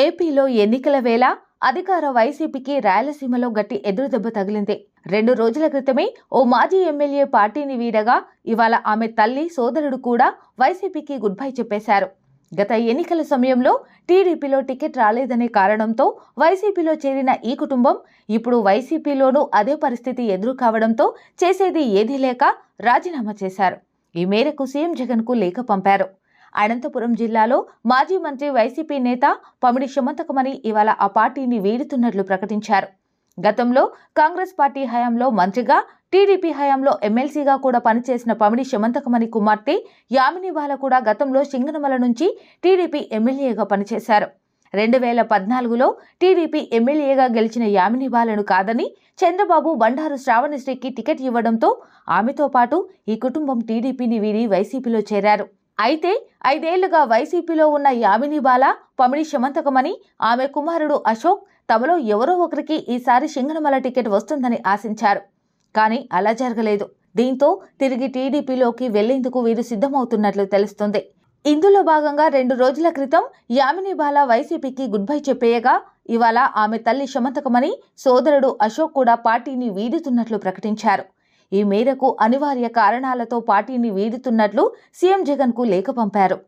ఏపీలో ఎన్నికల వేళ అధికార వైసీపీకి రాయలసీమలో గట్టి ఎదురుదెబ్బ తగిలింది. రెండు రోజుల క్రితమే ఓ మాజీ ఎమ్మెల్యే పార్టీని వీడగా ఇవాళ ఆమె తల్లి సోదరుడు కూడా వైసీపీకి గుడ్ బై చెప్పేశారు. గత ఎన్నికల సమయంలో టీడీపీలో టికెట్ రాలేదనే కారణంతో వైసీపీలో చేరిన ఈ కుటుంబం ఇప్పుడు వైసీపీలోనూ అదే పరిస్థితి ఎదురు కావడంతో చేసేది ఏదీ లేక రాజీనామా చేశారు. ఈ మేరకు సీఎం జగన్కు లేఖ పంపారు. అనంతపురం జిల్లాలో మాజీ మంత్రి వైసీపీ నేత పమిడి శమంతకమణి ఇవాళ ఆ పార్టీని వీడుతున్నట్లు ప్రకటించారు. గతంలో కాంగ్రెస్ పార్టీ హయాంలో మంత్రిగా టీడీపీ హయాంలో ఎమ్మెల్సీగా కూడా పనిచేసిన పమిడి శమంతకమణి కుమార్తె యామిని బాల కూడా గతంలో సింగనమల నుంచి టీడీపీ ఎమ్మెల్యేగా పనిచేశారు. రెండు వేల పద్నాలుగులో టీడీపీ ఎమ్మెల్యేగా గెలిచిన యామిని బాలను కాదని చంద్రబాబు బండారు శ్రావణశ్రీకి టికెట్ ఇవ్వడంతో ఆమెతో పాటు ఈ కుటుంబం టీడీపీని వీడి వైసీపీలో చేరారు. అయితే ఐదేళ్ళుగా వైసీపీలో ఉన్న యామిని బాల పమిడి శమంతకమని ఆమె కుమారుడు అశోక్ తమలో ఎవరో ఒకరికి ఈసారి సింగనమల టికెట్ వస్తుందని ఆశించారు. కానీ అలా జరగలేదు. దీంతో తిరిగి టీడీపీలోకి వెళ్ళేందుకు వీరు సిద్ధమవుతున్నట్లు తెలుస్తుంది. ఇందులో భాగంగా రెండు రోజుల క్రితం యామిని బాల వైసీపీకి గుడ్ బై చెప్పేయగా ఇవాళ ఆమె తల్లి శమంతకమని సోదరుడు అశోక్ కూడా పార్టీని వీడుతున్నట్లు ప్రకటించారు. ఈ మేరకు అనివార్య కారణాలతో పార్టీని వీడుతున్నట్లు సీఎం జగన్కు లేఖ పంపారు.